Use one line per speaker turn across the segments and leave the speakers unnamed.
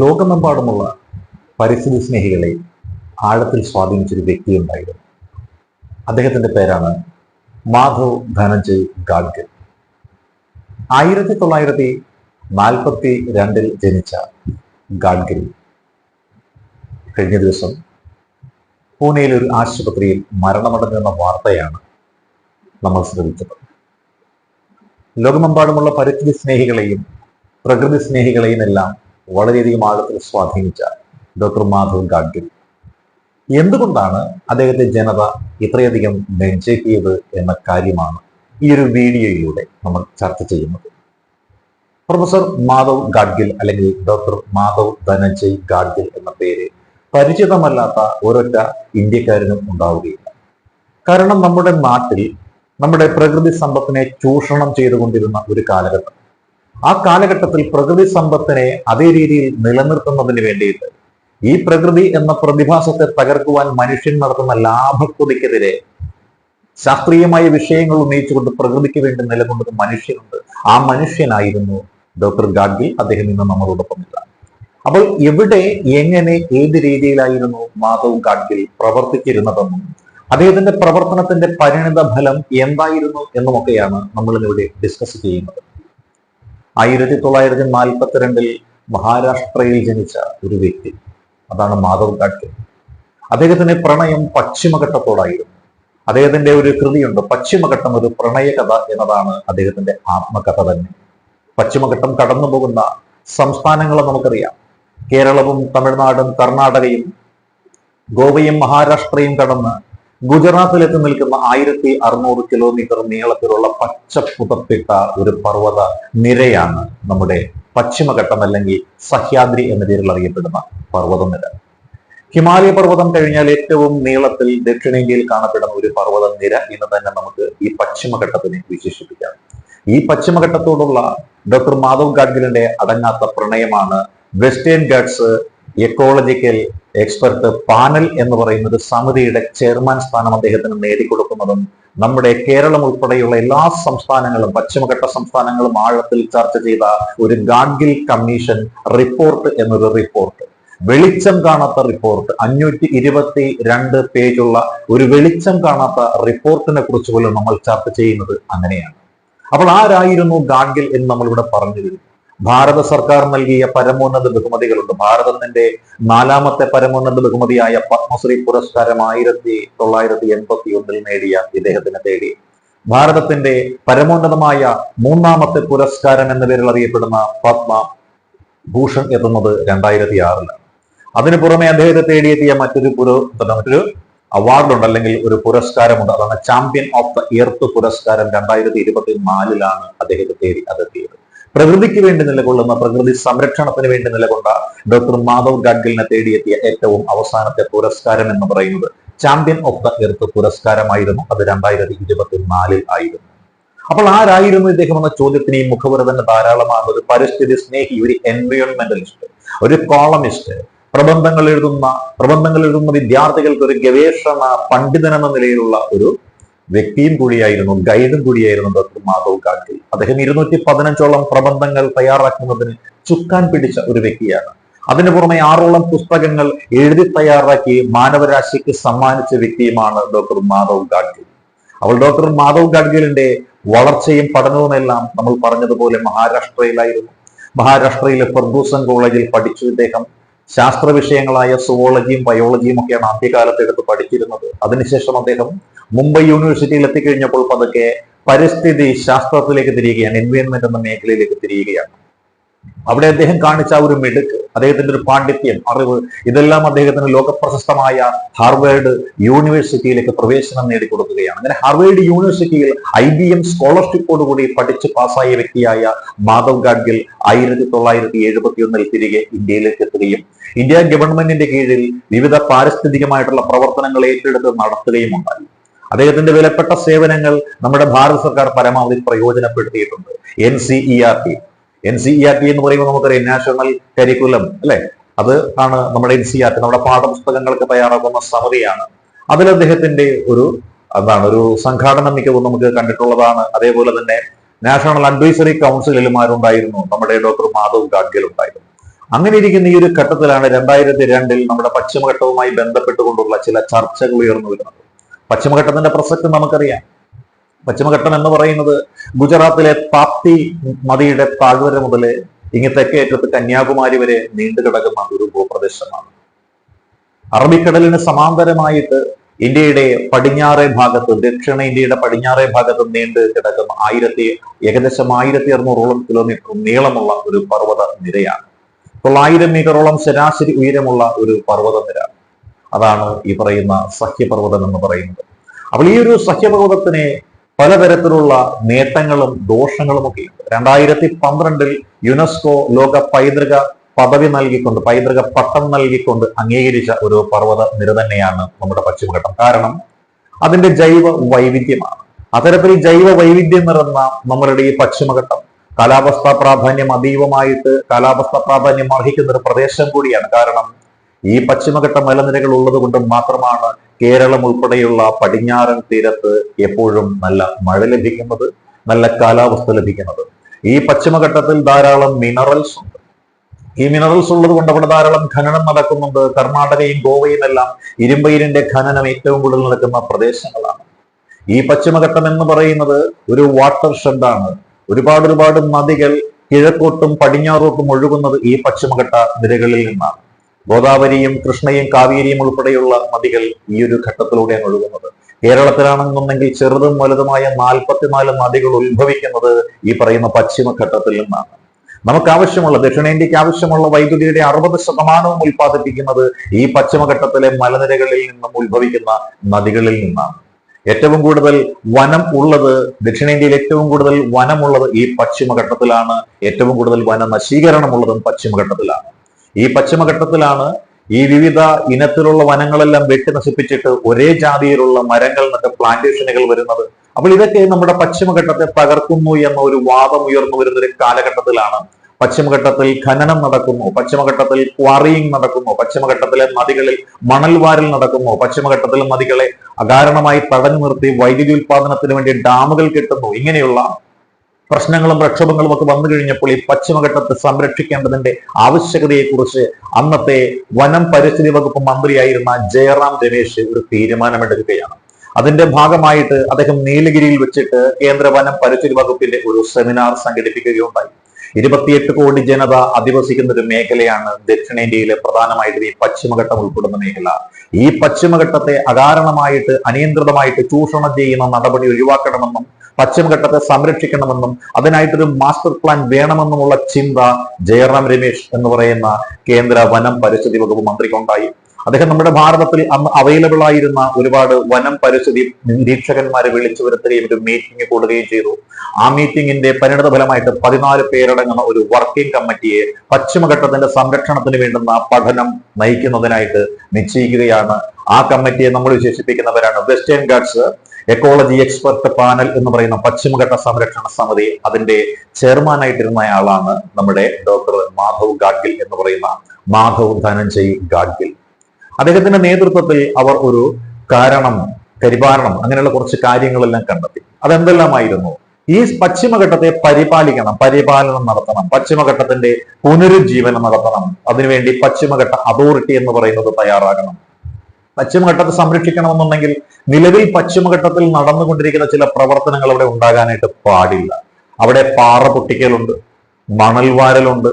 ലോകമെമ്പാടുമുള്ള പരിസ്ഥിതി സ്നേഹികളെ ആഴത്തിൽ സ്വാധീനിച്ചൊരു വ്യക്തിയുണ്ടായിരുന്നു. അദ്ദേഹത്തിന്റെ പേരാണ് മാധവ് ധനഞ്ജയ് ഗാഡ്ഗിൽ. ആയിരത്തി തൊള്ളായിരത്തി നാൽപ്പത്തി രണ്ടിൽ ജനിച്ച ഗാഡ്ഗിൽ കഴിഞ്ഞ ദിവസം പൂനെയിലെ ഒരു ആശുപത്രിയിൽ മരണമടഞ്ഞെന്ന വാർത്തയാണ് നമ്മൾ ശ്രദ്ധിച്ചത്. ലോകമെമ്പാടുമുള്ള പരിസ്ഥിതി സ്നേഹികളെയും പ്രകൃതി സ്നേഹികളെയും എല്ലാം വളരെയധികം ആഴത്തിൽ സ്വാധീനിച്ച ഡോക്ടർ മാധവ് ഗാഡ്ഗിൽ എന്തുകൊണ്ടാണ് അദ്ദേഹത്തെ ജനത ഇത്രയധികം നെഞ്ചേക്കിയത് എന്ന കാര്യമാണ് ഈ ഒരു വീഡിയോയിലൂടെ നമ്മൾ ചർച്ച ചെയ്യുന്നത്. പ്രൊഫസർ മാധവ് ഗാഡ്ഗിൽ അല്ലെങ്കിൽ ഡോക്ടർ മാധവ് ധനഞ്ജയ് ഗാഡ്ഗിൽ എന്ന പേര് പരിചിതമല്ലാത്ത ഒരൊറ്റ ഇന്ത്യക്കാരനും ഉണ്ടാവുകയില്ല. കാരണം നമ്മുടെ നാട്ടിൽ നമ്മുടെ പ്രകൃതി സമ്പത്തിനെ ചൂഷണം ചെയ്തുകൊണ്ടിരുന്ന ഒരു കാലഘട്ടം ആ കാലഘട്ടത്തിൽ പ്രകൃതി സമ്പത്തിനെ അതേ രീതിയിൽ നിലനിർത്തുന്നതിന് വേണ്ടിയിട്ട് ഈ പ്രകൃതി എന്ന പ്രതിഭാസത്തെ തകർക്കുവാൻ മനുഷ്യൻ നടത്തുന്ന ലാഭക്കൊതിക്കെതിരെ ശാസ്ത്രീയമായ വിഷയങ്ങൾ ഉന്നയിച്ചുകൊണ്ട് പ്രകൃതിക്ക് വേണ്ടി നിലകൊണ്ടത് മനുഷ്യനുണ്ട്. ആ മനുഷ്യനായിരുന്നു ഡോക്ടർ ഗാഡ്ഗിൽ. അദ്ദേഹം ഇന്ന് നമ്മളോടൊപ്പം ഇല്ല. അപ്പോൾ എവിടെ എങ്ങനെ ഏത് രീതിയിലായിരുന്നു മാധവ് ഗാഡ്ഗിൽ പ്രവർത്തിച്ചിരുന്നതെന്നും അദ്ദേഹത്തിന്റെ പ്രവർത്തനത്തിന്റെ പരിണിത ഫലം എന്തായിരുന്നു എന്നുമൊക്കെയാണ് നമ്മൾ ഇവിടെ ഡിസ്കസ് ചെയ്യുന്നത്. ആയിരത്തി തൊള്ളായിരത്തി നാൽപ്പത്തിരണ്ടിൽ മഹാരാഷ്ട്രയിൽ ജനിച്ച ഒരു വ്യക്തി. അതാണ് മാധവ് ഗാഡ്ഗിൽ അദ്ദേഹത്തിന്റെ പ്രണയം പശ്ചിമഘട്ടത്തോടായിരുന്നു. അദ്ദേഹത്തിന്റെ ഒരു കൃതിയുണ്ട് പശ്ചിമഘട്ടം ഒരു പ്രണയകഥ എന്നതാണ് അദ്ദേഹത്തിന്റെ ആത്മകഥ തന്നെ. പശ്ചിമഘട്ടം കടന്നു പോകുന്ന സംസ്ഥാനങ്ങളെ നമുക്കറിയാം. കേരളവും തമിഴ്നാടും കർണാടകയും ഗോവയും മഹാരാഷ്ട്രയും കടന്ന് ഗുജറാത്തിലെത്തി നിൽക്കുന്ന ആയിരത്തി അറുന്നൂറ് കിലോമീറ്റർ നീളത്തിലുള്ള പച്ച പുതപ്പിട്ട ഒരു പർവത നിരയാണ് നമ്മുടെ പശ്ചിമഘട്ടം അല്ലെങ്കിൽ സഹ്യാദ്രി എന്ന പേരിൽ അറിയപ്പെടുന്ന പർവത നിര. ഹിമാലയ പർവതം കഴിഞ്ഞാൽ ഏറ്റവും നീളത്തിൽ ദക്ഷിണേന്ത്യയിൽ കാണപ്പെടുന്ന ഒരു പർവത നിര എന്ന് തന്നെ നമുക്ക് ഈ പശ്ചിമഘട്ടത്തിനെ വിശേഷിപ്പിക്കാം. ഈ പശ്ചിമഘട്ടത്തോടുള്ള ഡോക്ടർ മാധവ് ഗാഡ്ഗിലിന്റെ അടങ്ങാത്ത പ്രണയമാണ് Western Ghats ecological expert panel എന്ന് പറയുന്ന ഒരു സമിതിയുടെ ചെയർമാൻ സ്ഥാനം അദ്ദേഹത്തിന് നേടിക്കൊടുക്കുന്നതും നമ്മുടെ കേരളം ഉൾപ്പെടെയുള്ള എല്ലാ സംസ്ഥാനങ്ങളും പശ്ചിമഘട്ട സംസ്ഥാനങ്ങളും ആഴത്തിൽ ചർച്ച ചെയ്ത ഒരു ഗാഡ്ഗിൽ കമ്മീഷൻ റിപ്പോർട്ട് എന്നൊരു റിപ്പോർട്ട് വെളിച്ചം കാണാത്ത റിപ്പോർട്ട് അഞ്ഞൂറ്റി ഇരുപത്തി രണ്ട് പേജുള്ള ഒരു വെളിച്ചം കാണാത്ത റിപ്പോർട്ടിനെ കുറിച്ച് പോലും നമ്മൾ ചർച്ച ചെയ്യുന്നത് അങ്ങനെയാണ്. അപ്പോൾ ആരായിരുന്നു ഗാഡ്ഗിൽ എന്ന് നമ്മളിവിടെ പറഞ്ഞു ഭാരത സർക്കാർ നൽകിയ പരമോന്നത ബഹുമതികളുണ്ട്. ഭാരതത്തിന്റെ നാലാമത്തെ പരമോന്നത ബഹുമതിയായ പത്മശ്രീ പുരസ്കാരം ആയിരത്തി തൊള്ളായിരത്തി എൺപത്തി ഒന്നിൽ നേടിയ ഇദ്ദേഹത്തിന് തേടി. ഭാരതത്തിന്റെ പരമോന്നതമായ മൂന്നാമത്തെ പുരസ്കാരം എന്ന പേരിൽ അറിയപ്പെടുന്ന പത്മ ഭൂഷൺ എത്തുന്നത് രണ്ടായിരത്തി ആറിലാണ് അതിനു പുറമെ അദ്ദേഹത്തെ തേടിയെത്തിയ മറ്റൊരു പുര മറ്റൊരു അവാർഡുണ്ട് അല്ലെങ്കിൽ ഒരു പുരസ്കാരമുണ്ട്. അതാണ് ചാമ്പ്യൻ ഓഫ് ദ എർത്ത് പുരസ്കാരം രണ്ടായിരത്തി ഇരുപത്തി നാലിലാണ് അദ്ദേഹത്തെ തേടി അതെത്തിയത്. പ്രകൃതിക്ക് വേണ്ടി നിലകൊള്ളുന്ന പ്രകൃതി സംരക്ഷണത്തിന് വേണ്ടി നിലകൊണ്ട ഡോക്ടർ മാധവ് ഗാഡ്ഗിലിനെ തേടിയെത്തിയ ഏറ്റവും അവസാനത്തെ പുരസ്കാരം എന്ന് പറയുന്നത് ചാമ്പ്യൻ ഓഫ് ദ എർത്ത് പുരസ്കാരമായിരുന്നു. അത് രണ്ടായിരത്തി ഇരുപത്തി നാലിൽ ആയിരുന്നു. അപ്പോൾ ആരായിരുന്നു ഇദ്ദേഹം എന്ന ചോദ്യത്തിന് ഈ മുഖവുര തന്നെ ധാരാളമാണ് ഒരു പരിസ്ഥിതി സ്നേഹി ഒരു എൻവയോൺമെന്റലിസ്റ്റ് ഒരു കോളമിസ്റ്റ് പ്രബന്ധങ്ങൾ എഴുതുന്ന പ്രബന്ധങ്ങൾ എഴുതുന്ന വിദ്യാർത്ഥികൾക്ക് ഒരു ഗവേഷണ പണ്ഡിതൻ എന്ന നിലയിലുള്ള ഒരു വ്യക്തിയും കൂടിയായിരുന്നു ഗൈഡും കൂടിയായിരുന്നു ഡോക്ടർ മാധവ് ഗാഡ്ഗിൽ. അദ്ദേഹം ഇരുന്നൂറ്റി പതിനഞ്ചോളം പ്രബന്ധങ്ങൾ തയ്യാറാക്കുന്നതിന് ചുക്കാൻ പിടിച്ച ഒരു വ്യക്തിയാണ്. അതിനു പുറമെ ആറോളം പുസ്തകങ്ങൾ എഴുതി തയ്യാറാക്കി മാനവരാശിക്ക് സമ്മാനിച്ച വ്യക്തിയുമാണ് ഡോക്ടർ മാധവ് ഗാഡ്ഗിൽ. അവൾ ഡോക്ടർ മാധവ് ഗാഡ്ഗിലിന്റെ വളർച്ചയും പഠനവുമെല്ലാം നമ്മൾ പറഞ്ഞതുപോലെ മഹാരാഷ്ട്രയിലായിരുന്നു. മഹാരാഷ്ട്രയിലെ ഫെർഗൂസൺ കോളേജിൽ പഠിച്ചു ഇദ്ദേഹം. ശാസ്ത്ര വിഷയങ്ങളായ സുവോളജിയും ബയോളജിയും ഒക്കെയാണ് ആദ്യകാലത്ത് എടുത്ത് പഠിച്ചിരുന്നത്. അതിനുശേഷം അദ്ദേഹം മുംബൈ യൂണിവേഴ്സിറ്റിയിൽ എത്തിക്കഴിഞ്ഞപ്പോൾ പതുക്കെ പരിസ്ഥിതി ശാസ്ത്രത്തിലേക്ക് തിരിയുകയാണ് എൻവയോൺമെന്റ് എന്ന മേഖലയിലേക്ക് തിരിയുകയാണ്. അവിടെ അദ്ദേഹം കാണിച്ച ഒരു മിടുക്ക് അദ്ദേഹത്തിന്റെ ഒരു പാണ്ഡിത്യം അറിവ് ഇതെല്ലാം അദ്ദേഹത്തിന് ലോകപ്രശസ്തമായ ഹാർവേർഡ് യൂണിവേഴ്സിറ്റിയിലേക്ക് പ്രവേശനം നേടിക്കൊടുക്കുകയാണ്. അങ്ങനെ ഹാർവേർഡ് യൂണിവേഴ്സിറ്റിയിൽ ഐ ബി എം സ്കോളർഷിപ്പോടുകൂടി പഠിച്ച് പാസ്സായ വ്യക്തിയായ മാധവ് ഗാഡ്ഗിൽ ആയിരത്തി തൊള്ളായിരത്തി എഴുപത്തി ഒന്നിൽ തിരികെ ഇന്ത്യയിലേക്ക് എത്തുകയും ഇന്ത്യ ഗവൺമെന്റിന്റെ കീഴിൽ വിവിധ പാരിസ്ഥിതികമായിട്ടുള്ള പ്രവർത്തനങ്ങൾ ഏറ്റെടുത്ത് നടത്തുകയും ഉണ്ടായി അദ്ദേഹത്തിന്റെ വിലപ്പെട്ട സേവനങ്ങൾ നമ്മുടെ ഭാരത സർക്കാർ പരമാവധി പ്രയോജനപ്പെടുത്തിയിട്ടുണ്ട്. N C E R T N C E R T എന്ന് പറയുമ്പോൾ നമുക്കറിയാം നാഷണൽ കരിക്കുലം അല്ലെ? അത് ആണ് നമ്മുടെ എൻ സി ആർ ടി നമ്മുടെ പാഠപുസ്തകങ്ങൾക്ക് തയ്യാറാക്കുന്ന സമിതിയാണ്. അതിൽ അദ്ദേഹത്തിന്റെ ഒരു എന്താണ് ഒരു സംഘാടന മികവ് നമുക്ക് കണ്ടിട്ടുള്ളതാണ്. അതേപോലെ തന്നെ നാഷണൽ അഡ്വൈസറി കൗൺസിലുമാരുണ്ടായിരുന്നു നമ്മുടെ ഡോക്ടർ മാധവ് ഗാഡ്ഗിൽ ഉണ്ടായിരുന്നു. അങ്ങനെ ഇരിക്കുന്ന ഈ ഒരു ഘട്ടത്തിലാണ് രണ്ടായിരത്തി രണ്ടിൽ നമ്മുടെ പശ്ചിമഘട്ടവുമായി ബന്ധപ്പെട്ടുകൊണ്ടുള്ള ചില ചർച്ചകൾ ഉയർന്നു വരുന്നത്. പശ്ചിമഘട്ടത്തിന്റെ പ്രസക്തി നമുക്കറിയാം. പശ്ചിമഘട്ടം എന്ന് പറയുന്നത് ഗുജറാത്തിലെ താപ്തി നദിയുടെ താഴ്വര മുതൽ ഇങ്ങ് തെക്കേ അറ്റത്ത് കന്യാകുമാരി വരെ നീണ്ടു കിടക്കുന്ന ഒരു ഭൂപ്രദേശമാണ്. അറബിക്കടലിന് സമാന്തരമായിട്ട് ഇന്ത്യയുടെ പടിഞ്ഞാറേ ഭാഗത്ത് ദക്ഷിണ ഇന്ത്യയുടെ പടിഞ്ഞാറേ ഭാഗത്ത് നീണ്ടു കിടക്കുന്ന ആയിരത്തി ഏകദേശം ആയിരത്തി അറുന്നൂറോളം കിലോമീറ്റർ നീളമുള്ള ഒരു പർവത നിരയാണ് തൊള്ളായിരം മീറ്ററോളം ശരാശരി ഉയരമുള്ള ഒരു പർവത നിര അതാണ് ഈ പറയുന്ന സഖ്യപർവതം എന്ന് പറയുന്നത്. അപ്പോൾ ഈ ഒരു സഖ്യപർവതത്തിന് പലതരത്തിലുള്ള നേട്ടങ്ങളും ദോഷങ്ങളും ഒക്കെ ഉണ്ട്. രണ്ടായിരത്തി പന്ത്രണ്ടിൽ യുനെസ്കോ ലോക പൈതൃക പദവി നൽകിക്കൊണ്ട് പൈതൃക പട്ടം നൽകിക്കൊണ്ട് അംഗീകരിച്ച ഒരു പർവത നിര തന്നെയാണ് നമ്മുടെ പശ്ചിമഘട്ടം. കാരണം അതിന്റെ ജൈവ വൈവിധ്യമാണ്. അത്തരത്തിൽ ജൈവ വൈവിധ്യം നിറഞ്ഞ നമ്മളുടെ ഈ പശ്ചിമഘട്ടം കാലാവസ്ഥാ പ്രാധാന്യം അതീവമായിട്ട് കാലാവസ്ഥാ പ്രാധാന്യം അർഹിക്കുന്ന ഒരു പ്രദേശം കൂടിയാണ്. കാരണം ഈ പശ്ചിമഘട്ട മലനിരകൾ ഉള്ളത് കൊണ്ട് മാത്രമാണ് കേരളം ഉൾപ്പെടെയുള്ള പടിഞ്ഞാറൻ തീരത്ത് എപ്പോഴും നല്ല മഴ ലഭിക്കുന്നത് നല്ല കാലാവസ്ഥ ലഭിക്കുന്നത്. ഈ പശ്ചിമഘട്ടത്തിൽ ധാരാളം മിനറൽസ് ഉണ്ട്. ഈ മിനറൽസ് ഉള്ളത് കൊണ്ട് അവിടെ ധാരാളം ഖനനം നടക്കുന്നുണ്ട്. കർണാടകയും ഗോവയും എല്ലാം ഇരുമ്പയിരിന്റെ ഖനനം ഏറ്റവും കൂടുതൽ നടക്കുന്ന പ്രദേശങ്ങളാണ്. ഈ പശ്ചിമഘട്ടം എന്ന് പറയുന്നത് ഒരു വാട്ടർ ഷെഡാണ് ഒരുപാട് ഒരുപാട് നദികൾ കിഴക്കോട്ടും പടിഞ്ഞാറോട്ടും ഒഴുകുന്നത് ഈ പശ്ചിമഘട്ട നിരകളിൽ നിന്നാണ്. ഗോദാവരിയും കൃഷ്ണയും കാവേരിയും ഉൾപ്പെടെയുള്ള നദികൾ ഈ ഒരു ഘട്ടത്തിലൂടെയാണ് ഒഴുകുന്നത്. കേരളത്തിലാണെന്നുണ്ടെങ്കിൽ ചെറുതും വലുതുമായ നാൽപ്പത്തിനാല് നദികൾ ഉത്ഭവിക്കുന്നത് ഈ പറയുന്ന പശ്ചിമഘട്ടത്തിൽ നിന്നാണ്. നമുക്ക് ആവശ്യമുള്ള ദക്ഷിണേന്ത്യക്ക് ആവശ്യമുള്ള വൈദ്യുതിയുടെ അറുപത് ശതമാനവും ഉൽപ്പാദിപ്പിക്കുന്നത് ഈ പശ്ചിമഘട്ടത്തിലെ മലനിരകളിൽ നിന്നും ഉത്ഭവിക്കുന്ന നദികളിൽ നിന്നാണ്. ഏറ്റവും കൂടുതൽ വനം ഉള്ളത് ദക്ഷിണേന്ത്യയിൽ ഏറ്റവും കൂടുതൽ വനമുള്ളത് ഈ പശ്ചിമഘട്ടത്തിലാണ്. ഏറ്റവും കൂടുതൽ വന നശീകരണമുള്ളതും പശ്ചിമഘട്ടത്തിലാണ്. ഈ പശ്ചിമഘട്ടത്തിലാണ് ഈ വിവിധ ഇനത്തിലുള്ള വനങ്ങളെല്ലാം വെട്ടി നശിപ്പിച്ചിട്ട് ഒരേ ജാതിയിലുള്ള മരങ്ങൾ എന്നൊക്കെ പ്ലാന്റേഷനുകൾ വരുന്നത്. അപ്പോൾ ഇതൊക്കെ നമ്മുടെ പശ്ചിമഘട്ടത്തെ തകർക്കുന്നു എന്ന ഒരു വാദം ഉയർന്നു വരുന്ന ഒരു കാലഘട്ടത്തിലാണ്. പശ്ചിമഘട്ടത്തിൽ ഖനനം നടക്കുന്നു പശ്ചിമഘട്ടത്തിൽ ക്വാറിയിങ് നടക്കുന്നു പശ്ചിമഘട്ടത്തിലെ നദികളിൽ മണൽ വാരൽ നടക്കുന്നു പശ്ചിമഘട്ടത്തിലെ നദികളെ അകാരണമായി തടഞ്ഞു നിർത്തി വൈദ്യുതി ഉൽപാദനത്തിന് വേണ്ടി ഡാമുകൾ കെട്ടുന്നു. ഇങ്ങനെയുള്ള പ്രശ്നങ്ങളും പ്രക്ഷോഭങ്ങളും ഒക്കെ വന്നു കഴിഞ്ഞപ്പോൾ ഈ പശ്ചിമഘട്ടത്തെ സംരക്ഷിക്കേണ്ടതിന്റെ ആവശ്യകതയെക്കുറിച്ച് അന്നത്തെ വനം പരിസ്ഥിതി വകുപ്പ് മന്ത്രിയായിരുന്ന ജയറാം രമേശ് ഒരു തീരുമാനമെടുക്കുകയാണ്. അതിന്റെ ഭാഗമായിട്ട് അദ്ദേഹം നീലഗിരിയിൽ വെച്ചിട്ട് കേന്ദ്ര വനം പരിസ്ഥിതി വകുപ്പിന്റെ ഒരു സെമിനാർ സംഘടിപ്പിക്കുകയുണ്ടായി. ഇരുപത്തിയെട്ട് കോടി ജനത അധിവസിക്കുന്ന ഒരു മേഖലയാണ് ദക്ഷിണേന്ത്യയിലെ പ്രധാനമായിട്ടും ഈ പശ്ചിമഘട്ടം ഉൾപ്പെടുന്ന മേഖല. ഈ പശ്ചിമഘട്ടത്തെ അകാരണമായിട്ട് അനിയന്ത്രിതമായിട്ട് ചൂഷണം ചെയ്യുന്ന നടപടി ഒഴിവാക്കണമെന്നും പശ്ചിമഘട്ടത്തെ സംരക്ഷിക്കണമെന്നും അതിനായിട്ടൊരു മാസ്റ്റർ പ്ലാൻ വേണമെന്നുമുള്ള ചിന്ത ജയറാം രമേശ് എന്ന് പറയുന്ന കേന്ദ്ര വനം പരിസ്ഥിതി വകുപ്പ് മന്ത്രിക്കുണ്ടായി. അദ്ദേഹം നമ്മുടെ ഭാരതത്തിൽ അന്ന് അവൈലബിൾ ആയിരുന്ന ഒരുപാട് വനം പരിസ്ഥിതി നിരീക്ഷകന്മാരെ വിളിച്ചു വരുത്തുകയും ഒരു മീറ്റിംഗ് കൂടുകയും ചെയ്തു. ആ മീറ്റിംഗിന്റെ പരിണിത ഫലമായിട്ട് പതിനാല് പേരടങ്ങുന്ന ഒരു വർക്കിംഗ് കമ്മിറ്റിയെ പശ്ചിമഘട്ടത്തിന്റെ സംരക്ഷണത്തിന് വേണ്ടുന്ന പഠനം നയിക്കുന്നതിനായിട്ട് നിശ്ചയിക്കുകയാണ്. ആ കമ്മിറ്റിയെ നമ്മൾ വിശേഷിപ്പിക്കുന്നവരാണ്. Western Ghats ecology expert panel എന്ന് പറയുന്ന പശ്ചിമഘട്ട സംരക്ഷണ സമിതി അതിന്റെ ചെയർമാനായിട്ടിരുന്ന ആളാണ് നമ്മുടെ ഡോക്ടർ മാധവ് ഗാഡ്ഗിൽ എന്ന് പറയുന്ന മാധവ് ധനഞ്ജയ് ഗാഡ്ഗിൽ. അദ്ദേഹത്തിന്റെ നേതൃത്വത്തിൽ അവർ ഒരു കാരണം പരിപാലനം അങ്ങനെയുള്ള കുറച്ച് കാര്യങ്ങളെല്ലാം കണ്ടെത്തി. അതെന്തെല്ലാമായിരുന്നു? ഈ പശ്ചിമഘട്ടത്തെ പരിപാലിക്കണം പരിപാലനം നടത്തണം പശ്ചിമഘട്ടത്തിന്റെ പുനരുജ്ജീവനം നടത്തണം. അതിനുവേണ്ടി പശ്ചിമഘട്ട അതോറിറ്റി എന്ന് പറയുന്നത് തയ്യാറാകണം. പശ്ചിമഘട്ടത്തെ സംരക്ഷിക്കണമെന്നുണ്ടെങ്കിൽ നിലവിൽ പശ്ചിമഘട്ടത്തിൽ നടന്നുകൊണ്ടിരിക്കുന്ന ചില പ്രവർത്തനങ്ങൾ അവിടെ ഉണ്ടാകാനായിട്ട് പാടില്ല. അവിടെ പാറ പൊട്ടിക്കലുണ്ട് മണൽവാരലുണ്ട്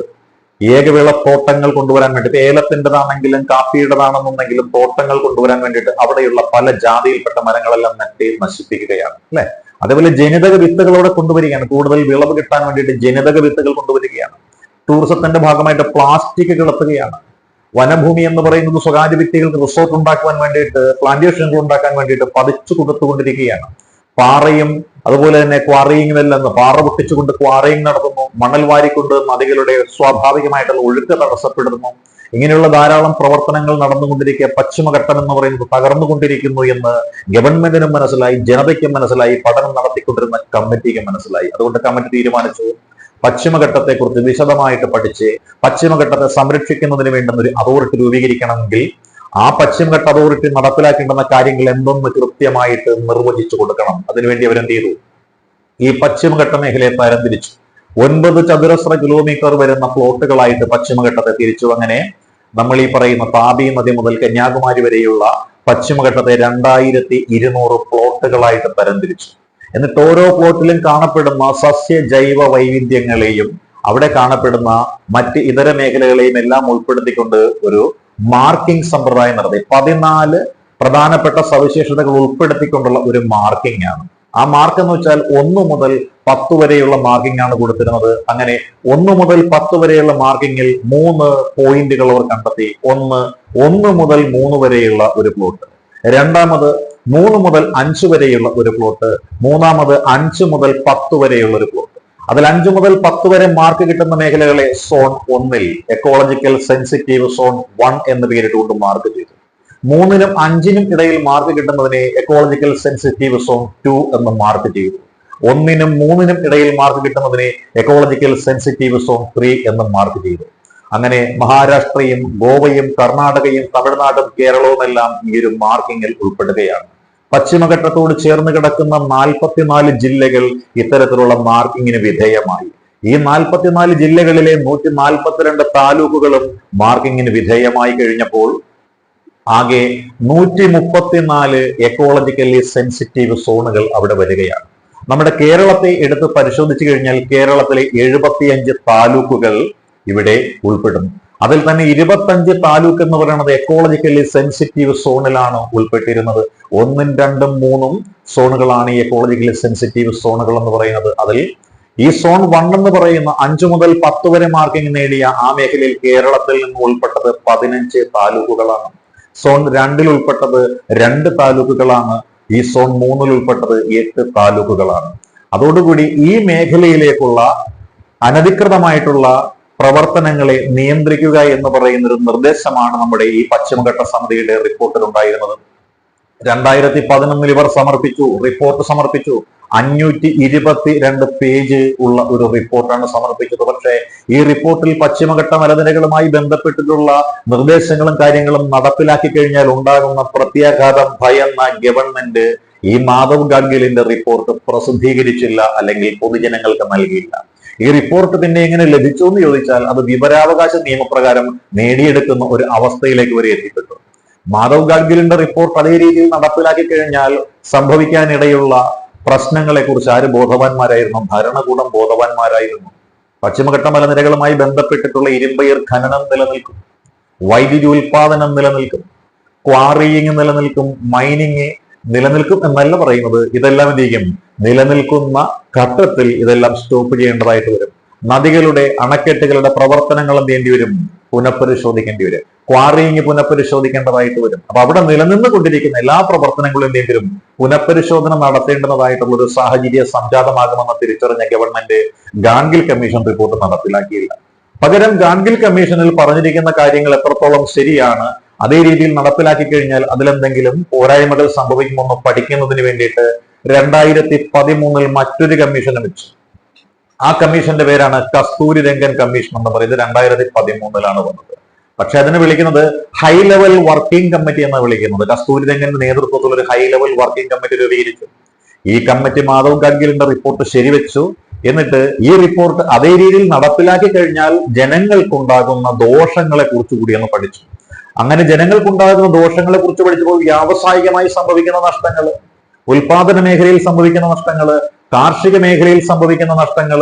ഏകവിള തോട്ടങ്ങൾ കൊണ്ടുവരാൻ വേണ്ടി ഏലത്തിന്റെതാണെങ്കിലും കാപ്പിയുടേതാണെന്നുണ്ടെങ്കിലും തോട്ടങ്ങൾ കൊണ്ടുവരാൻ വേണ്ടിയിട്ട് അവിടെയുള്ള പല ജാതിയിൽപ്പെട്ട മരങ്ങളെല്ലാം നട്ടി നശിപ്പിക്കുകയാണ് അല്ലെ? അതേപോലെ ജനിതക വിത്തുകൾ അവിടെ കൊണ്ടുവരികയാണ്. കൂടുതൽ വിളവ് കിട്ടാൻ വേണ്ടിയിട്ട് ജനിതക വിത്തുകൾ കൊണ്ടുവരികയാണ്. ടൂറിസത്തിന്റെ ഭാഗമായിട്ട് പ്ലാസ്റ്റിക് കിളത്തുകയാണ് വനഭൂമി എന്ന് പറയുന്നത് സ്വകാര്യ വ്യക്തികൾക്ക് റിസോർട്ട് ഉണ്ടാക്കുവാൻ വേണ്ടിയിട്ട് പ്ലാന്റേഷനുകൾ ഉണ്ടാക്കാൻ വേണ്ടിയിട്ട് പതിച്ചു കൊടുത്തുകൊണ്ടിരിക്കുകയാണ് പാറയും അതുപോലെ തന്നെ ക്വാറിയിങ്ങിനെല്ലാം പാറ പൊട്ടിച്ചുകൊണ്ട് ക്വാറിയിങ് നടത്തുന്നു. മണൽ വാരിക്കൊണ്ട് നദികളുടെ സ്വാഭാവികമായിട്ടുള്ള ഒഴുക്ക് തടസ്സപ്പെടുന്നു. ഇങ്ങനെയുള്ള ധാരാളം പ്രവർത്തനങ്ങൾ നടന്നുകൊണ്ടിരിക്കെ പശ്ചിമഘട്ടം എന്ന് പറയുന്നത് തകർന്നുകൊണ്ടിരിക്കുന്നു എന്ന് ഗവൺമെന്റിനും മനസ്സിലായി ജനതയ്ക്കും മനസ്സിലായി പഠനം നടത്തിക്കൊണ്ടിരുന്ന കമ്മിറ്റിക്ക് മനസ്സിലായി. അതുകൊണ്ട് കമ്മിറ്റി തീരുമാനിച്ചു പശ്ചിമഘട്ടത്തെ കുറിച്ച് വിശദമായിട്ട് പഠിച്ച് പശ്ചിമഘട്ടത്തെ സംരക്ഷിക്കുന്നതിന് വേണ്ടുന്ന ഒരു അതോറിറ്റി രൂപീകരിക്കണമെങ്കിൽ ആ പശ്ചിമഘട്ട അതോറിറ്റി നടപ്പിലാക്കേണ്ടുന്ന കാര്യങ്ങൾ എന്തൊന്ന് കൃത്യമായിട്ട് നിർവചിച്ചു കൊടുക്കണം. അതിനുവേണ്ടി അവരെന്ത് ചെയ്തു? ഈ പശ്ചിമഘട്ട മേഖലയെ തരംതിരിച്ചു. ഒൻപത് ചതുരശ്ര കിലോമീറ്റർ വരുന്ന പ്ലോട്ടുകളായിട്ട് പശ്ചിമഘട്ടത്തെ തിരിച്ചു. അങ്ങനെ നമ്മൾ ഈ പറയുന്ന താപി നദി മുതൽ കന്യാകുമാരി വരെയുള്ള പശ്ചിമഘട്ടത്തെ രണ്ടായിരത്തി ഇരുന്നൂറ് പ്ലോട്ടുകളായിട്ട് തരംതിരിച്ചു. എന്നിട്ട് ഓരോ പ്ലോട്ടിലും കാണപ്പെടുന്ന സസ്യ ജൈവ വൈവിധ്യങ്ങളെയും അവിടെ കാണപ്പെടുന്ന മറ്റ് ഇതര മേഖലകളെയും എല്ലാം ഉൾപ്പെടുത്തിക്കൊണ്ട് ഒരു മാർക്കിംഗ് സമ്പ്രദായം നടത്തി. പതിനാല് പ്രധാനപ്പെട്ട സവിശേഷതകൾ ഉൾപ്പെടുത്തിക്കൊണ്ടുള്ള ഒരു മാർക്കിംഗ് ആണ്. ആ മാർക്ക് എന്ന് വെച്ചാൽ ഒന്ന് മുതൽ പത്ത് വരെയുള്ള മാർക്കിംഗ് ആണ് കൊടുത്തിരുന്നത്. അങ്ങനെ ഒന്ന് മുതൽ പത്ത് വരെയുള്ള മാർക്കിങ്ങിൽ മൂന്ന് പോയിന്റുകൾ അവർ കണ്ടെത്തി. ഒന്ന് ഒന്ന് മുതൽ മൂന്ന് വരെയുള്ള ഒരു പ്ലോട്ട്. രണ്ടാമത് മൂന്ന് മുതൽ അഞ്ച് വരെയുള്ള ഒരു പ്ലോട്ട് മൂന്നാമത് അഞ്ച് മുതൽ പത്ത് വരെയുള്ള ഒരു പ്ലോട്ട് അതിൽ അഞ്ച് മുതൽ പത്ത് വരെ മാർക്ക് കിട്ടുന്ന മേഖലകളെ സോൺ ഒന്നിൽ എക്കോളജിക്കൽ സെൻസിറ്റീവ് സോൺ വൺ എന്ന് പേരിട്ടുകൊണ്ട് മാർക്ക് ചെയ്തു. മൂന്നിനും അഞ്ചിനും ഇടയിൽ മാർക്ക് കിട്ടുന്നതിനെ എക്കോളജിക്കൽ സെൻസിറ്റീവ് സോൺ ടു എന്ന് മാർക്ക് ചെയ്തു. ഒന്നിനും മൂന്നിനും ഇടയിൽ മാർക്ക് കിട്ടുന്നതിനെ എക്കോളജിക്കൽ സെൻസിറ്റീവ് സോൺ ത്രീ എന്ന് മാർക്ക് ചെയ്തു. അങ്ങനെ മഹാരാഷ്ട്രയും ഗോവയും കർണാടകയും തമിഴ്നാടും കേരളവും എല്ലാം ഈ ഒരു മാർക്കിങ്ങിൽ ഉൾപ്പെടുകയാണ്. പശ്ചിമഘട്ടത്തോട് ചേർന്ന് കിടക്കുന്ന നാൽപ്പത്തിനാല് ജില്ലകൾ ഇത്തരത്തിലുള്ള മാർക്കിങ്ങിന് വിധേയമായി. ഈ നാൽപ്പത്തിനാല് ജില്ലകളിലെ നൂറ്റി നാൽപ്പത്തിരണ്ട് താലൂക്കുകളും മാർക്കിങ്ങിന് വിധേയമായി കഴിഞ്ഞപ്പോൾ ആകെ നൂറ്റി മുപ്പത്തിനാല് എക്കോളജിക്കലി സെൻസിറ്റീവ് സോണുകൾ അവിടെ വരികയാണ്. നമ്മുടെ കേരളത്തെ എടുത്ത് പരിശോധിച്ചു കഴിഞ്ഞാൽ കേരളത്തിലെ എഴുപത്തിയഞ്ച് താലൂക്കുകൾ ഇവിടെ ഉൾപ്പെടുന്നു അതിൽ തന്നെ ഇരുപത്തഞ്ച് താലൂക്ക് എന്ന് പറയുന്നത് എക്കോളജിക്കലി സെൻസിറ്റീവ് സോണിലാണ് ഉൾപ്പെട്ടിരുന്നത്. ഒന്നും രണ്ടും മൂന്നും സോണുകളാണ് ഈ എക്കോളജിക്കലി സെൻസിറ്റീവ് സോണുകൾ എന്ന് പറയുന്നത്. അതിൽ ഈ സോൺ വൺ എന്ന് പറയുന്ന അഞ്ചു മുതൽ പത്ത് വരെ മാർക്കിംഗ് നേടിയ ആ മേഖലയിൽ കേരളത്തിൽ നിന്ന് ഉൾപ്പെട്ടത് പതിനഞ്ച് താലൂക്കുകളാണ്. സോൺ രണ്ടിൽ ഉൾപ്പെട്ടത് രണ്ട് താലൂക്കുകളാണ്. ഈ സോൺ മൂന്നിൽ ഉൾപ്പെട്ടത് എട്ട് താലൂക്കുകളാണ്. അതോടുകൂടി ഈ മേഖലയിലേക്കുള്ള അനധികൃതമായിട്ടുള്ള പ്രവർത്തനങ്ങളെ നിയന്ത്രിക്കുക എന്ന് പറയുന്ന ഒരു നിർദ്ദേശമാണ് നമ്മുടെ ഈ പശ്ചിമഘട്ട സമിതിയുടെ റിപ്പോർട്ടിൽ ഉണ്ടായിരുന്നത് രണ്ടായിരത്തി പതിനൊന്നിൽ ഇവർ സമർപ്പിച്ചു റിപ്പോർട്ട് സമർപ്പിച്ചു. അഞ്ഞൂറ്റി ഇരുപത്തി രണ്ട് പേജ് ഉള്ള ഒരു റിപ്പോർട്ടാണ് സമർപ്പിച്ചത്. പക്ഷേ ഈ റിപ്പോർട്ടിൽ പശ്ചിമഘട്ട മലനിരകളുമായി ബന്ധപ്പെട്ടിട്ടുള്ള നിർദ്ദേശങ്ങളും കാര്യങ്ങളും നടപ്പിലാക്കി കഴിഞ്ഞാൽ ഉണ്ടാകുന്ന പ്രത്യാഘാതം ഭയന്ന ഗവൺമെന്റ് ഈ മാധവ് ഗാഡ്ഗിലിന്റെ റിപ്പോർട്ട് പ്രസിദ്ധീകരിച്ചില്ല അല്ലെങ്കിൽ പൊതുജനങ്ങൾക്ക് നൽകിയില്ല. ഈ റിപ്പോർട്ട് പിന്നെ എങ്ങനെ ലഭിച്ചു എന്ന് ചോദിച്ചാൽ അത് വിവരാവകാശ നിയമപ്രകാരം നേടിയെടുക്കുന്ന ഒരു അവസ്ഥയിലേക്ക് വരെ എത്തിപ്പെട്ടു. മാധവ് ഗാഡ്ഗിലിന്റെ റിപ്പോർട്ട് അതേ രീതിയിൽ നടപ്പിലാക്കി കഴിഞ്ഞാൽ സംഭവിക്കാനിടയുള്ള പ്രശ്നങ്ങളെ കുറിച്ച് ആര് ബോധവാന്മാരായിരുന്നു? ഭരണകൂടം ബോധവാന്മാരായിരുന്നു. പശ്ചിമഘട്ട മലനിരകളുമായി ബന്ധപ്പെട്ടിട്ടുള്ള ഇരുമ്പയർ ഖനനം നിലനിൽക്കും. വൈദ്യുതി ഉൽപാദനം നിലനിൽക്കും. ക്വാറിയിങ് നിലനിൽക്കും. മൈനിങ് നിലനിൽക്കും എന്നല്ല പറയുന്നത് ഇതെല്ലാം എന്ത് ചെയ്യും? നിലനിൽക്കുന്ന ഘട്ടത്തിൽ ഇതെല്ലാം സ്റ്റോപ്പ് ചെയ്യേണ്ടതായിട്ട് വരും. നദികളുടെ അണക്കെട്ടുകളുടെ പ്രവർത്തനങ്ങൾ എന്ത് ചെയ്യേണ്ടി വരും? പുനഃപരിശോധിക്കേണ്ടി വരും. ക്വാറിയിങ് പുനഃപരിശോധിക്കേണ്ടതായിട്ട് വരും. അപ്പൊ അവിടെ നിലനിന്ന് കൊണ്ടിരിക്കുന്ന എല്ലാ പ്രവർത്തനങ്ങളും എന്ത് ചെയ്യേണ്ടി വരും? പുനഃപരിശോധന നടത്തേണ്ടതായിട്ടുള്ള ഒരു സാഹചര്യ സംജാതമാകുമെന്ന തിരിച്ചറിഞ്ഞ ഗവൺമെന്റ് ഗാൻഗിൽ കമ്മീഷൻ റിപ്പോർട്ട് നടപ്പിലാക്കിയില്ല. പകരം ഗാൻഗിൽ കമ്മീഷനിൽ പറഞ്ഞിരിക്കുന്ന കാര്യങ്ങൾ എത്രത്തോളം ശരിയാണ് അതേ രീതിയിൽ നടപ്പിലാക്കി കഴിഞ്ഞാൽ അതിലെന്തെങ്കിലും പോരായ്മകൾ സംഭവിക്കുമെന്ന് പഠിക്കുന്നതിന് വേണ്ടിയിട്ട് രണ്ടായിരത്തി പതിമൂന്നിൽ മറ്റൊരു കമ്മീഷൻ വെച്ചു. ആ കമ്മീഷന്റെ പേരാണ് കസ്തൂരി രംഗൻ കമ്മീഷൻ എന്ന് പറയുന്നത്. രണ്ടായിരത്തി പതിമൂന്നിലാണ് വന്നത്. പക്ഷെ അതിനെ വിളിക്കുന്നത് ഹൈ ലെവൽ വർക്കിംഗ് കമ്മിറ്റി എന്നാണ് വിളിക്കുന്നത്. കസ്തൂരി രംഗന്റെ നേതൃത്വത്തിൽ ഒരു ഹൈ ലെവൽ വർക്കിംഗ് കമ്മിറ്റി രൂപീകരിച്ചു. ഈ കമ്മിറ്റി മാധവ് ഗാഡ്ഗിലിന്റെ റിപ്പോർട്ട് ശരിവെച്ചു. എന്നിട്ട് ഈ റിപ്പോർട്ട് അതേ രീതിയിൽ നടപ്പിലാക്കി കഴിഞ്ഞാൽ ജനങ്ങൾക്കുണ്ടാകുന്ന ദോഷങ്ങളെ കുറിച്ച് കൂടി ഒന്ന് പഠിച്ചു. അങ്ങനെ ജനങ്ങൾക്കുണ്ടാകുന്ന ദോഷങ്ങളെ കുറിച്ച് പഠിച്ചപ്പോൾ വ്യാവസായികമായി സംഭവിക്കുന്ന നഷ്ടങ്ങൾ ഉൽപാദന മേഖലയിൽ സംഭവിക്കുന്ന നഷ്ടങ്ങൾ കാർഷിക മേഖലയിൽ സംഭവിക്കുന്ന നഷ്ടങ്ങൾ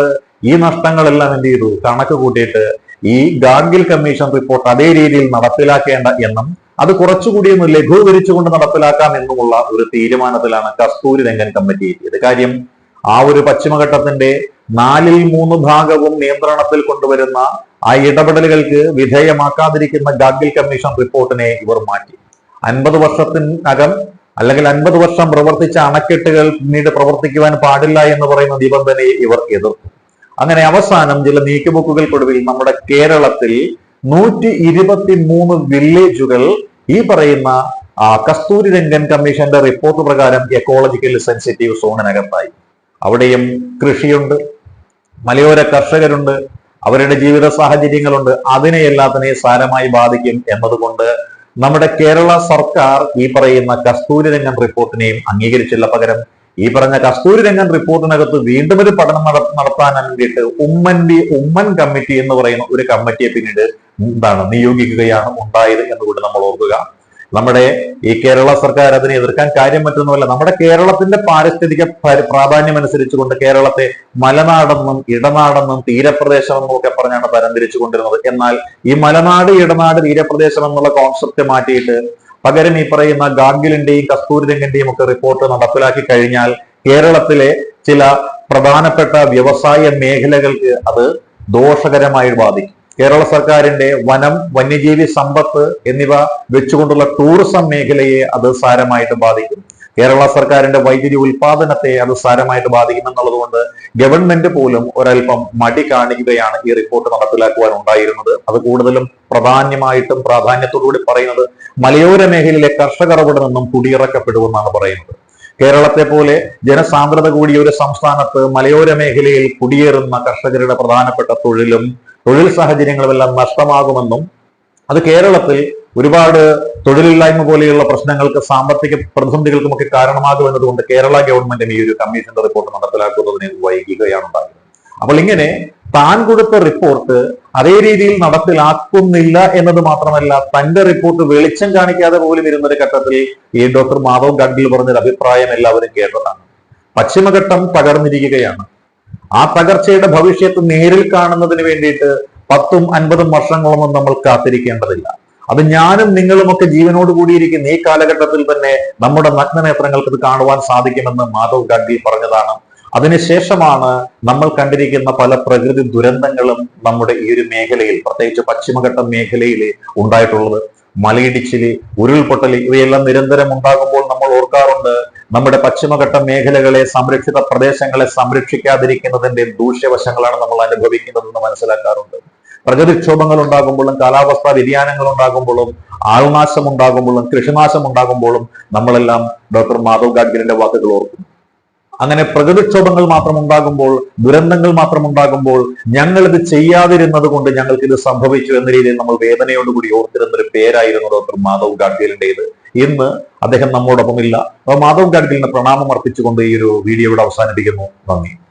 ഈ നഷ്ടങ്ങളെല്ലാം എന്ത് ചെയ്തു? കണക്ക് കൂട്ടിയിട്ട് ഈ ഗാർഗിൽ കമ്മീഷൻ റിപ്പോർട്ട് അതേ രീതിയിൽ നടപ്പിലാക്കേണ്ട എന്നും അത് കുറച്ചുകൂടി ഒന്ന് ലഘൂകരിച്ചുകൊണ്ട് നടപ്പിലാക്കാം എന്നുമുള്ള ഒരു തീരുമാനത്തിലാണ് കസ്തൂരി രംഗൻ കമ്മിറ്റി എത്തിയത്. കാര്യം ആ ഒരു പശ്ചിമഘട്ടത്തിന്റെ നാലിൽ മൂന്ന് ഭാഗവും നിയന്ത്രണത്തിൽ കൊണ്ടുവരുന്ന ആ ഇടപെടലുകൾക്ക് വിധേയമാക്കാതിരിക്കുന്ന ഗാഗിൽ കമ്മീഷൻ റിപ്പോർട്ടിനെ ഇവർ മാറ്റി. അൻപത് വർഷത്തിനകം അല്ലെങ്കിൽ അൻപത് വർഷം പ്രവർത്തിച്ച അണക്കെട്ടുകൾ പിന്നീട് പ്രവർത്തിക്കുവാൻ പാടില്ല എന്ന് പറയുന്ന നിബന്ധനയെ ഇവർ എതിർത്തു. അങ്ങനെ അവസാനം ചില നീക്കുപോക്കുകൾക്കൊടുവിൽ നമ്മുടെ കേരളത്തിൽ നൂറ്റി ഇരുപത്തി മൂന്ന് വില്ലേജുകൾ ഈ പറയുന്ന കസ്തൂരി രംഗൻ കമ്മീഷന്റെ റിപ്പോർട്ട് പ്രകാരം എക്കോളജിക്കൽ സെൻസിറ്റീവ് സോണിനകത്തായി അവിടെയും കൃഷിയുണ്ട്. മലയോര കർഷകരുണ്ട്. അവരുടെ ജീവിത സാഹചര്യങ്ങളുണ്ട്. അതിനെ എല്ലാത്തിനെയും സാരമായി ബാധിക്കും എന്നതുകൊണ്ട് നമ്മുടെ കേരള സർക്കാർ ഈ പറയുന്ന കസ്തൂരി രംഗൻ റിപ്പോർട്ടിനെയും അംഗീകരിച്ചില്ല. പകരം ഈ പറഞ്ഞ കസ്തൂരി രംഗൻ റിപ്പോർട്ടിനകത്ത് വീണ്ടും ഒരു പഠനം നട- നടത്താൻ വേണ്ടിയിട്ട് ഉമ്മന്റെ ഉമ്മൻ കമ്മിറ്റി എന്ന് പറയുന്ന ഒരു കമ്മിറ്റിയെ പിന്നീട് എന്താണ് നിയോഗിക്കുകയാണ് ഉണ്ടായത് എന്ന് കൂടി നമ്മൾ ഓർക്കുക. നമ്മുടെ ഈ കേരള സർക്കാർ അതിനെ എതിർക്കാൻ കാര്യം പറ്റുന്നുമല്ല നമ്മുടെ കേരളത്തിന്റെ പാരിസ്ഥിതിക പ്രാധാന്യം അനുസരിച്ചുകൊണ്ട് കേരളത്തെ മലനാടെന്നും ഇടനാടെന്നും തീരപ്രദേശമെന്നും ഒക്കെ പറഞ്ഞാണ് തരംതിരിച്ചുകൊണ്ടിരുന്നത്. എന്നാൽ ഈ മലനാട് ഇടനാട് തീരപ്രദേശം എന്നുള്ള കോൺസെപ്റ്റ് മാറ്റിയിട്ട് പകരം ഈ പറയുന്ന ഗാഡ്ഗിലിന്റെയും കസ്തൂരിരംഗന്റെയും ഒക്കെ റിപ്പോർട്ട് നടപ്പിലാക്കി കഴിഞ്ഞാൽ കേരളത്തിലെ ചില പ്രധാനപ്പെട്ട വ്യവസായ മേഖലകൾക്ക് അത് ദോഷകരമായി ബാധിക്കും. കേരള സർക്കാരിന്റെ വനം വന്യജീവി സമ്പത്ത് എന്നിവ വെച്ചുകൊണ്ടുള്ള ടൂറിസം മേഖലയെ അത് സാരമായിട്ട് ബാധിക്കും കേരള സർക്കാരിന്റെ വൈദ്യുതി ഉൽപാദനത്തെ അത് സാരമായിട്ട് ബാധിക്കും എന്നുള്ളത് ഗവൺമെന്റ് പോലും ഒരൽപ്പം മടി കാണിക്കുകയാണ് ഈ റിപ്പോർട്ട് നടപ്പിലാക്കുവാൻ ഉണ്ടായിരുന്നത്. അത് കൂടുതലും പ്രാധാന്യമായിട്ടും പ്രാധാന്യത്തോടുകൂടി പറയുന്നത് മലയോര മേഖലയിലെ കർഷകർ അവിടെ നിന്നും കുടിയിറക്കപ്പെടുമെന്നാണ് പറയുന്നത്. കേരളത്തെ പോലെ ജനസാന്ദ്രത കൂടിയ ഒരു സംസ്ഥാനത്ത് മലയോര മേഖലയിൽ കുടിയേറുന്ന കർഷകരുടെ പ്രധാനപ്പെട്ട തൊഴിലും തൊഴിൽ സാഹചര്യങ്ങളുമെല്ലാം നഷ്ടമാകുമെന്നും അത് കേരളത്തിൽ ഒരുപാട് തൊഴിലില്ലായ്മ പോലെയുള്ള പ്രശ്നങ്ങൾക്ക് സാമ്പത്തിക പ്രതിസന്ധികൾക്കുമൊക്കെ കാരണമാകുമെന്നതുകൊണ്ട് കേരള ഗവൺമെന്റിന് ഈ ഒരു കമ്മീഷന്റെ റിപ്പോർട്ട് നടപ്പിലാക്കുന്നതിനെ വൈകികയാണ് ഉണ്ടായത്. അപ്പോൾ ഇങ്ങനെ താൻ കൊടുത്ത റിപ്പോർട്ട് അതേ രീതിയിൽ നടപ്പിലാക്കുന്നില്ല എന്നത് മാത്രമല്ല തന്റെ റിപ്പോർട്ട് വെളിച്ചം കാണിക്കാതെ പോലും ഇരുന്നൊരു ഘട്ടത്തിൽ ഈ ഡോക്ടർ മാധവ് ഗഡ്ഗിൽ പറഞ്ഞൊരു അഭിപ്രായം എല്ലാവരും കേട്ടതാണ്. പശ്ചിമഘട്ടം തകർന്നിരിക്കുകയാണ്. ആ തകർച്ചയുടെ ഭവിഷ്യത്ത് നേരിൽ കാണുന്നതിന് വേണ്ടിയിട്ട് പത്തും അൻപതും വർഷങ്ങളൊന്നും നമ്മൾ കാത്തിരിക്കേണ്ടതില്ല. അത് ഞാനും നിങ്ങളുമൊക്കെ ജീവനോട് കൂടിയിരിക്കുന്ന ഈ കാലഘട്ടത്തിൽ തന്നെ നമ്മുടെ നഗ്നനേത്രങ്ങൾക്ക് ഇത് കാണുവാൻ സാധിക്കുമെന്ന് മാധവ് ഗാന്ധി പറഞ്ഞതാണ്. അതിനുശേഷമാണ് നമ്മൾ കണ്ടിരിക്കുന്ന പല പ്രകൃതി ദുരന്തങ്ങളും നമ്മുടെ ഈ ഒരു മേഖലയിൽ പ്രത്യേകിച്ച് പശ്ചിമഘട്ട മേഖലയിൽ ഉണ്ടായിട്ടുള്ളത്. മലയിടിച്ചിൽ ഉരുൾപൊട്ടൽ ഇവയെല്ലാം നിരന്തരം ഉണ്ടാകുമ്പോൾ നമ്മൾ ഓർക്കാറുണ്ട് നമ്മുടെ പശ്ചിമഘട്ട മേഖലകളെ സംരക്ഷിത പ്രദേശങ്ങളെ സംരക്ഷിക്കാതിരിക്കുന്നതിന്റെ ദൂഷ്യവശങ്ങളാണ് നമ്മൾ അനുഭവിക്കുന്നതെന്ന് മനസ്സിലാക്കാറുണ്ട്. പ്രകൃതിക്ഷോഭങ്ങൾ ഉണ്ടാകുമ്പോഴും കാലാവസ്ഥാ വ്യതിയാനങ്ങൾ ഉണ്ടാകുമ്പോഴും ആൾനാശം ഉണ്ടാകുമ്പോഴും കൃഷിനാശം ഉണ്ടാകുമ്പോഴും നമ്മളെല്ലാം ഡോക്ടർ മാധവ് ഗാഡ്ഗിലിന്റെ വാക്കുകൾ ഓർക്കും. അങ്ങനെ പ്രകൃതിക്ഷോഭങ്ങൾ മാത്രം ഉണ്ടാകുമ്പോൾ ദുരന്തങ്ങൾ മാത്രം ഉണ്ടാകുമ്പോൾ ഞങ്ങൾ ഇത് ചെയ്യാതിരുന്നത് കൊണ്ട് ഞങ്ങൾക്ക് ഇത് സംഭവിച്ചു എന്ന രീതിയിൽ നമ്മൾ വേദനയോടുകൂടി ഓർത്തിരുന്ന ഒരു പേരായിരുന്നു ഡോക്ടർ മാധവ് ഗാഡ്ഗിലിന്റേത് ഇന്ന് അദ്ദേഹം നമ്മോടൊപ്പമില്ല. മാധവ് ഗാഡ്ഗിലിന് പ്രണാമം അർപ്പിച്ചുകൊണ്ട് ഈ ഒരു വീഡിയോ ഇവിടെ അവസാനിപ്പിക്കുന്നു. നന്ദി.